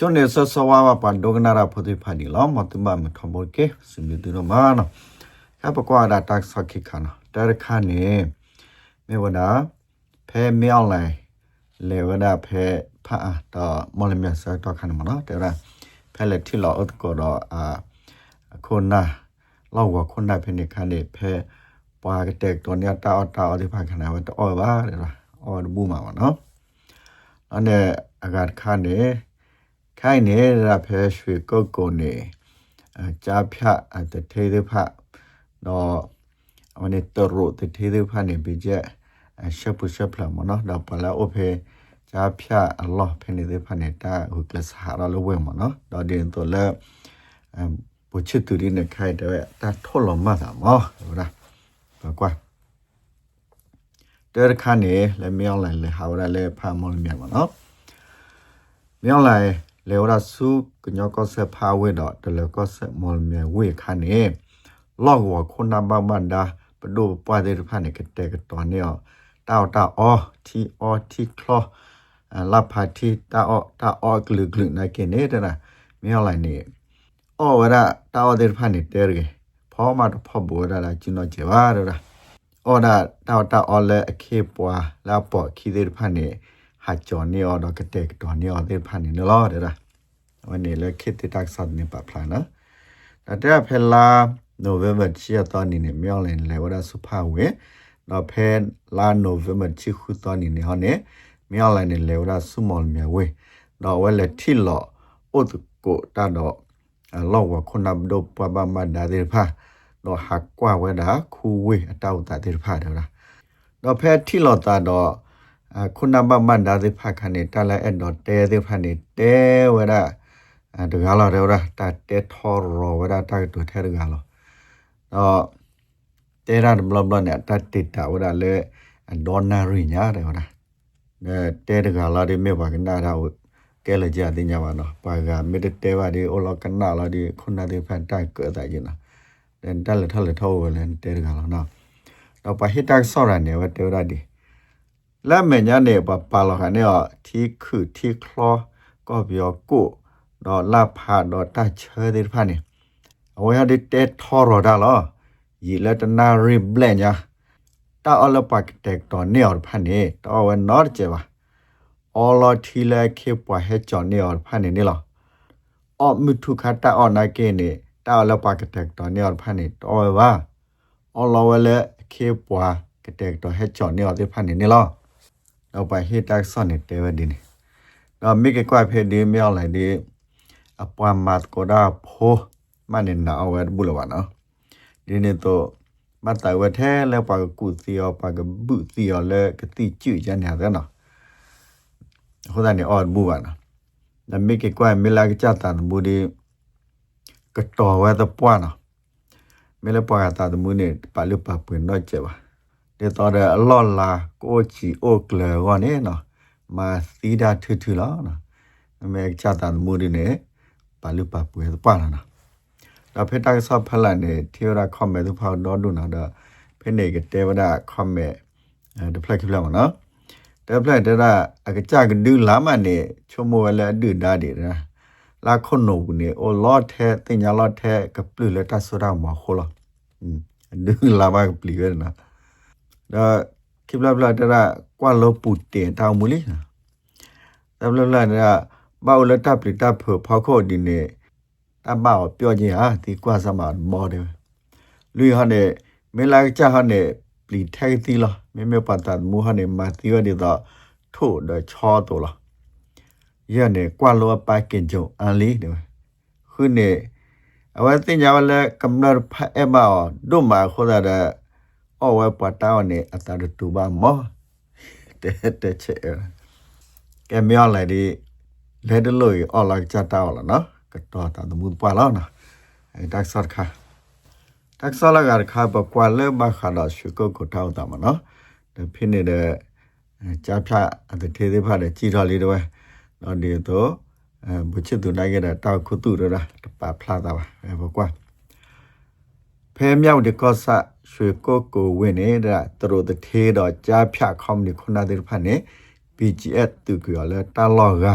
ချွန်နေဆဆဝါဝပန်ဒိုဂနာရာဖိုတိဖာနီလောမတုမမထဘောကေစင်ဒီဒရမာနကပကွာဒါတက်ဆခိခနာတရခါနေမေဝနာဖဲမြောင်းလိုက်လေဝနာဖဲဖာတော့မော်လမြတ်ဆတော့ခါနမနော်တဲ့ရဖဲလက်ထီလောအတ်ကောတော့အာခုနာလောက်ဝခုနာဖဲနေခါနေဖဲပွားကတဲ့တော်ညတာအတာအဒီဖာခနာဝတ်အော်ပါတဲ့အော်ဘူးမှာပါနော်အဲ့အဂတ်ခါနေ ခိုင်နေရဖဲရွှေကုတ်ကိုနေအကြားဖြတ်အတထေးသေးဖတ်တော့အမနေတရုတထေးသေးဖတ်နေပြီးချက်အရှက်ပရှက်ဖလာမနော်တော့ပလာအိုဖေကြားဖြတ်အလောဖဲနေသေးဖတ်နေတာဟိုကလစဟာရလိုဝဲမနော်တော့ဒီတော့လဲအဘချစ်တူရင်းနဲ့ခိုင်တဲ့တာထော်လမတာမောဟုတ်လားဘာကွာတဲ့ခါနေလဲမြောင်းလိုက်လဲဟာရလဲဖာမော်မြတ်မနော်မြောင်းလိုက် လေဝရစုကညောကောဆက်ဖာဝဲတော့တလကောဆက်မော်မြေဝဲခါနေလော့ဝခုနာဘမန်ဒါပဒိုပွားတဲ့ဖာနေကတဲ့ကတော်နေတောက်တာအောတီအောတီကလောလာဖာတီတာအောတာအောဂလူဂလူနိုင်ကနေတနာမြေလိုက်နေအော်ဝရတာအောတဲ့ဖာနေတဲရဖောမတ်ဖောဘောရလာကျွန်တော်ကျေပါရတာအော်ဒါတောက်တာအော်လဲအခေပွားလာပေါ်ခီတဲ့ဖာနေ ဟာကျော်နေအော်တော့ကတဲ့ကတော်နေအော်တဲ့ဖာနေလောတဲ့လား วันนี้เลยคิดที่ตักสัตว์ในปะพลานะแต่เดี๋ยวเพลาโนเวมเบอร์ชีตอนนี้เนี่ยไม่เอาเลยแล้วว่าสุภาพเวเราเพลาโนเวมเบอร์ชีคุตอนนี้เนี่ยเขาเนี่ยไม่เอาเลยเนี่ยแล้วว่าสุมอลเมียเวเราเวลาที่หล่อโอตุโกตาดอกหลอกว่าคนนับดปบามาดาเดพาเราหักกว่าเวล ခုနဘမန္ဒာသိဖခနေတလာအဒေါ်တဲသိဖနေတဲဝရဒဂါလာရောတာတဲထောရောဝရတာတူထဲရဂါလောတော့တဲရဘလဘလနဲ့တတ်တိတာဝရလေဒေါ်နာရိညာတယ်ဝရတဲတဂါလာဒီမေပါကနာရာဝကဲလေကြတင်ကြပါနော်ပါကမေတတဲပါဒီအော်လကနာလာဒီခုနဒီဖန်တိုက်ကဲတာကျင်နော်တန်တက်လက်ထလက်ထောဝလဲတဲတဂါလာနော်တော့ပါဟိတာဆော်ရနေဝတဲရဒီ และเมญาเนบปาลหาเนี่ยที่คือที่คลอก็เบียกุดอลาพาดอตาเชอดิพานี่เอาไว้ดิเตทอรอดาลอยีละตนาริบแลญาตาอลปักเตกตอนเนี่ยพานี่ตอเวนอเจวะอลอทีละเคปวเฮจอนเนี่ยพานี่นี่ลอออมุทุคาตาอนาเกนี่ตาอลปักเตกตอนเนี่ยพานี่ตอเววาอลอเวเลเคปวกเตกตอเฮจอนเนี่ยดิพานี่นี่ลอ နောက်ပိုင်းဟေတက်ဆော့နေတဲဝဒီနေတော့မိကကွာဖေဒီမြောက်လိုက်ဒီအပွမ်မတ်ကိုဒါဖိုးမနေနာဝဲဘူးလဝနော်ဒီနေ့တော့မတိုင်ဝဲထဲလဲပါကုစီရောပါကဘူးစီရောလဲကတိကျွကြနေတယ်နော်ဟိုကနေအော်ဘူးပါနော်ဒါမိကကွာမိလာကချတာဘူးဒီကတော်ဝဲတော့ပွားနော်မေလပွားတာတမှုနေပါလို့ပါပွင့်တော့ကြပါ ဒီတော့အလော်လာကိုချီအိုကလေကောနေနော်มาสีดาทือๆแล้วนะแม่ชาตานมูดิเนี่ยปาลุปาป่วยป่าแล้วนะเราเพชรตาสอบพลันเนี่ยที่เราคอมเมนต์ทุกพาวดอดูนะเด้อเพชรเนี่ยก็เทวดาคอมเมนต์เออเดี๋ยวเพลย์คลิปแล้วเนาะเดี๋ยวเพลย์เดี๋ยวละอากาจากดื้อล้ามันเนี่ยชั่วโมงละดื้อได้ดินะลาคนหนูเนี่ยโอ้ลอดแท้ติญญาลอดแท้กับปลื้อและตัสราหมอโคละอืมดื้อล้ามากับปลื้อนะแล้วคลิปแล้ว ဒါခိဘလဘလတရကွာလောပူတေတောင်မူလီတဘလဘလတရဘောလတပ်ပလတပ်ဖောက်ခေါ်ဒီနေအဘောပြောခြင်းဟာဒီကွာစမဘောတယ်လူဟနဲ့မလာချဟနဲ့ပလီထိုက်သီလားမေမေပတန်မူဟနဲ့မာတီဝဒီတော့ထို့တော့ချောတော်လားရနဲ့ကွာလောပိုက်ကင်ကြုံအန်လေးတယ်ခုနဲ့အဝတ်တင်ကြပါလဲကမ္ဘာဖဲ့မောဒုမာခေါ်တာ အဝဲပတာနေအတာတူပါမောတဲ့တဲ့ချေကဲမြောက်လိုက်ဒီလဲတလို့အော်လိုက်ချတာလာနော်ကတော့တာမှုပွာလာနော်အဲတက်ဆော့ခါတက်ဆော့လာကခါပကွာလဲဘခါတော့ရှုကုတ်ကိုထောက်တာမနော်ဒါဖြစ်နေတဲ့ကြားဖြတ်အတဲ့သေးသေးဖတ်တဲ့ကြည်တော်လေးတော့တော့ဒီတော့အဲဘချစ်သူနိုင်ခဲ့တဲ့တောက်ခုတူတော့တပါဖလာတာပါအဲဘကွာဖဲမြောက်ဒီကော့ဆာ ရွှေကော့ကိုဝင်နေတာတရိုတသေးတော့ကြားဖြတ်ခေါမနီခုနာတဲ့ဖာနေ PGS သူကျော်လဲတာလောက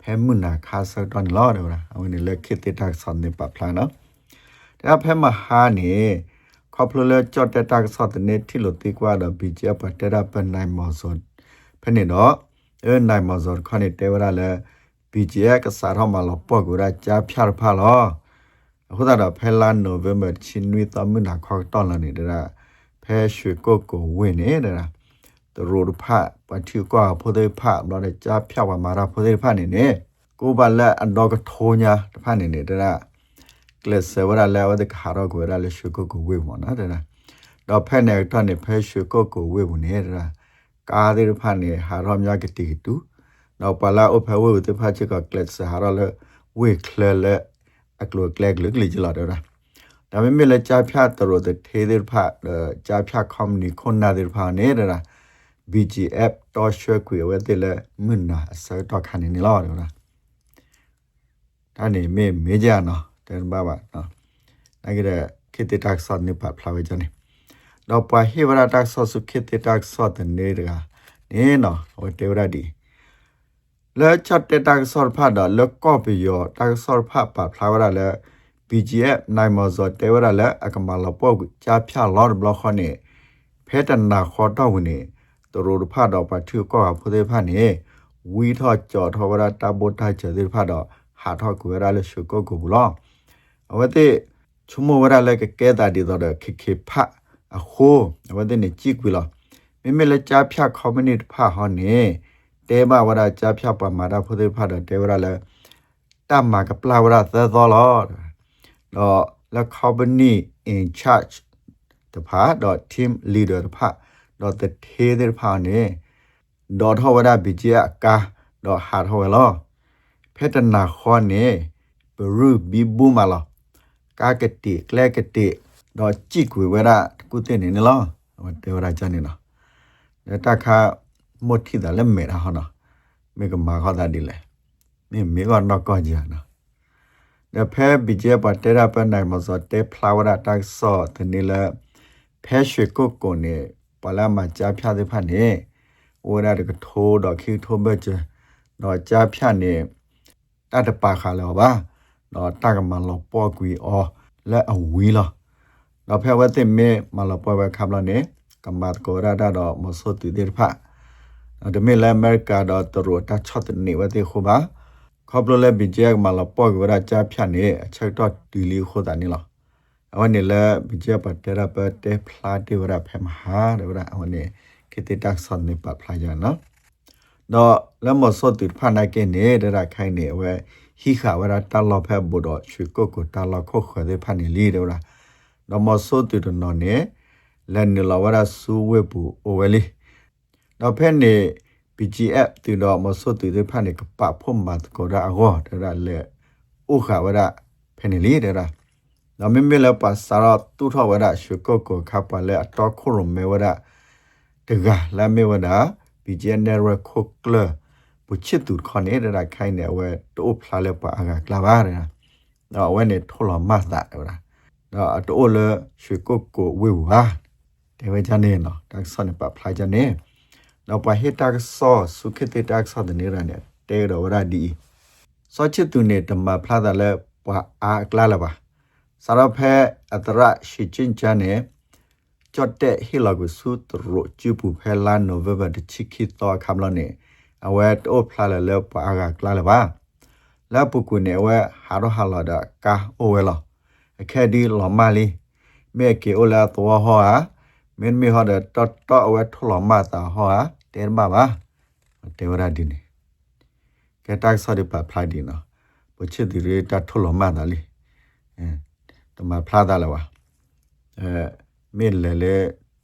ဖဲမှုနာခါဆတ်တန်လောတော့အဝင်လက်ခစ်တက်ဆန်နေပပလာနော်ဒါဖဲမဟာနေခေါပလလဲကြော့တက်တက်ဆတ်နေထီလို့တိကွာတော့ PGS ပတ်တက်ပနိုင်မော်စွန်ဖဲနေတော့အဲနိုင်မော်စွန်ခနဲ့တေဝရလဲ PGS ကစားတော့မလို့ပေါ့ကူရာကြားဖြတ်ဖာလော အခုတော့ဖဲလာနိုဗ ెంబర్ ချင်းနွေသမနာခေါတောင်းလာနေတာဖဲရွှေကိုကိုဝင်နေတာတရိုဒဖပတိကွာဖိုဒေဖလောတဲ့ကြားဖြောက်ပါမာရာဖိုဒေဖနေနေကိုပါလက်အတော့ကထိုးညာတဖနေနေတာကလစဝရလဲဝဒခါရောကိုရလဲရွှေကိုကိုဝေမနာတဲ့တော့ဖဲနေတော့နေဖဲရွှေကိုကိုဝေဘူးနေတာကားတဲ့ဖနေဟာရောမြကတိတူတော့ပလာအဖဝေတဖချက်ကကလစဟာရောလဲဝေခလလဲ အကလကလကလကလကြလာတော့ဒါပေမဲ့လည်းကြားဖြတ်တော်တဲ့ထေးတဲ့ဖတ်ကြားဖြတ် company ခွန်နာတဲ့ဖာနေတာ BGF တော့ရွှဲခွေဝဲတဲ့လေမင်းနာအစတော့ခနေနေလို့တော့ဒါနေမေမေကြနော်တဲ့ဘာပါနော်ဒါကြတဲ့ခေတ္တတက်ဆော့နေပါဖလာဝဲကြနေတော့ပါဟိဝရတက်ဆော့စုခေတ္တတက်ဆော့တဲ့နေတာနေနော်ဟိုတေဝရဒီ လဲချက်တက်တက်ဆော့ဖတ်တော့လက်ကော့ပြီးရောတက်ဆော့ဖတ်ပါဖလာဝရလဲ BGF နိုင်မဇောတေဝရလဲအကမလပေါ့ကြာဖြာလော့ဘလော့ခနဲ့ဖဲတနာခေါ်တော့ဝင်နေတရိုဖတ်တော့ပါထူကောဖုသေးဖတ်နေဝီထော့ကြော်ထောဝရတဘတ်ထိုက်ချေဖတ်တော့ဟာထော့ကူရလဲရှုကောကူဘူးလောအဝတိချုံမဝရလဲကကဲတာဒီတော့ခိခိဖတ်အခုအဝတိနေကြည့်ကွလောမိမလဲကြာဖြတ်ကွန်မြူနတီဖတ်ဟောနေ တဲမဝရကြာဖြတ်ပါမာတာဖုသေးဖတ်တော့တဲဝရလဲတမကပလာဝရသသောလောတော့လက် company in charge တဖာ dot team leader တဖာ dot the theater ဖာနေ dot ဟဝဒဘီဂျီအကာ dot ဟာဟဝလောဖက်တနာခေါ်နေဘရူဘီဘူမလာကာကတိကလကတိ dot ကြည့်ကွေဝရကုတဲ့နေလောဟတေဝရချနေနော်တခါ မတ်ထိတယ်လည်းမေတာဟောနော်မေကမာခေါ်တာဒီလေမေမေကတော့ကောကြနော်နဖဲဘီဂျေပတေရာပန်နိုင်မစောတေဖလာဝရတက်စောတနေလဖဲရွှေကုတ်ကိုနေပလာမကြားဖြတဲ့ဖတ်နေဝရတကထိုးတော့ခိထိုးဘကျတော့ကြားဖြနေတတ်တပါခါလောပါတော့တကမလောပေါ်ကွီအောလက်အဝီလောတော့ဖဲဝတ်တဲ့မေမလောပေါ်ဝခပ်လောနေကမ္ဘာကိုရတာတော့မစောတူတဲ့ဖတ် ဒါမေလာအမေရိကတော့တရတာချတ်နေဝတဲ့ခုပါခေါပလလဲဘီဂျက်မလာပေါ့ကရချာဖြတ်နေအချက်တော့ဒီလီခိုတာနေလားအဝနေလဲဘီဂျက်ပတ်တရပတ်တေဖလာတီဝရဖဲမဟာရဝရအဝနေခေတတက်ဆန်နေပတ်ဖလာကြနော်တော့လမစောတိဖာနာကေနေဒရခိုင်နေဝဲဟိခဝရတလောဖဲဘူတော့ရွှေကိုကိုတလောခုခွေဖာနေလီဒရတော့မစောတိတနော်နေလန်နလဝရဆူဝဲပူအိုဝဲလီ တော့ဖဲနေ BGF တီတော့မဆုတ်တီတဲ့ဖာနေကပဖုံမတ်ကိုရာအောတရလေဥခဝရဖနေလီဒရာနော်မမေလပါစာရတူထဝရရှုကောကိုခပလေအတော့ခုရမေဝရတကလာမေဝဒ BGN ရခုကလပုချစ်တူခနေရခိုင်နေဝဲတိုးဖလာလေပါအကကလာပါရနော်ဝဲနေထောလမတ်တာရနော်အတိုးလေရှုကောကိုဝေဝါတေဝကြနေနော်တက်ဆန်ပဖလာကြနေ နောက်ပါဟစ်တက်ဆောစုခစ်တက်ဆောတဲ့နေရတဲ့တဲတော်ရဒီစောချစ်သူနေတမဖလာတယ်လဲပွာအားကလာလာပါစရဖဲအတရရှိချင်းချန်နေจอดแต่ฮิลากุสุตรุจูปูเพลานโนเวเบอร์ดชิคิตอคำละเนี่ยเอาไว้โอพลาเลเลปอากากลาเลบ้าแล้วปุกุเนี่ยว่าหาโรฮาลอดกาโอเวลแค่ดีหลอมาลีเมื่อเกโอลาตัวหัว မင်းမီဟဒတတအဝဲထလမတာဟောတဲမပါတေဝရဒီနေကဲတက်ဆော်ဒီပါဖလိုက်ဒီနော်ဘချစ်ဒီရတထလမတာလီအဲတမဖလာတာလဝအဲမင်းလေလေ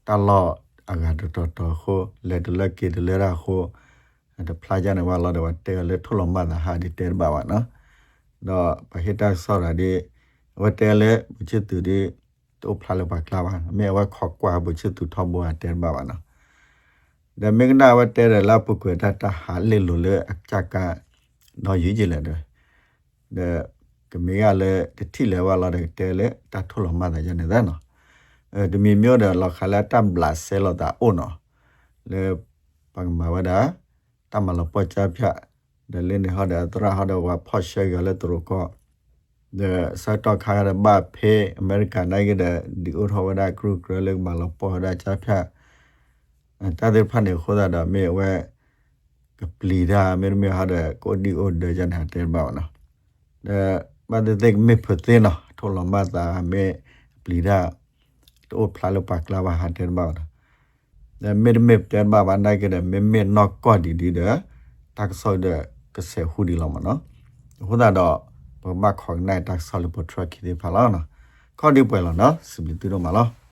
တလောအဂါတတတခိုလေတလက်ကေတလေရာခိုတဖလာကြနေဝလာတော့တဲလေထလမတာဟာဒီတဲပါဝနော်တော့ပဟိတဆော်ရဒီဝတဲလေဘချစ်ဒီ တိုဖလာလဘကလာဘာမေဝခကွာဘချတူထဘောတဲဘာဝနာဒမေကနာဝတဲရလာပုကွေတတဟာလေလိုလေအချကနော်ယူကြည့်လေတဲ့ကမေကလည်းတတိလေဝလာတဲ့တဲလေတထလမတာရနေတဲ့နော်အဲဒီမီမျိုးတဲ့လခလာတမ်ဘလာဆဲလတာအိုနော်လေပကမဝဒါတမလပချဖြ the lene ha da tra ha da wa pha she ga le tro ko the sa to kha da ba phe america nai ga da di o tho da group gre le ma lo po da cha pha ta de pha ne kho da da me we ကပလီဒါမေမေဟာတဲ့ကိုဒီအိုဒဂျန်ဟာတဲ့ဘောနော်ဒါဘာတဲ့မေဖတဲ့နော်ထောလမတာမေပလီဒါတိုဖလာလပကလာဘာဟာတဲ့ဘောနော်ဒါမေမေတဲ့ဘာဘာနိုင်ကတဲ့မေမေနော်ကောဒီဒီတဲ့တက်ဆောတဲ့ကဆဲဟူဒီလောမနော်ဟိုဒါတော့ ဘာမခေါနိုင်တက်ဆောလပထရခိဒီဖလာနော်ခေါဒီပွဲလောနော်စပလီတီတော့မလား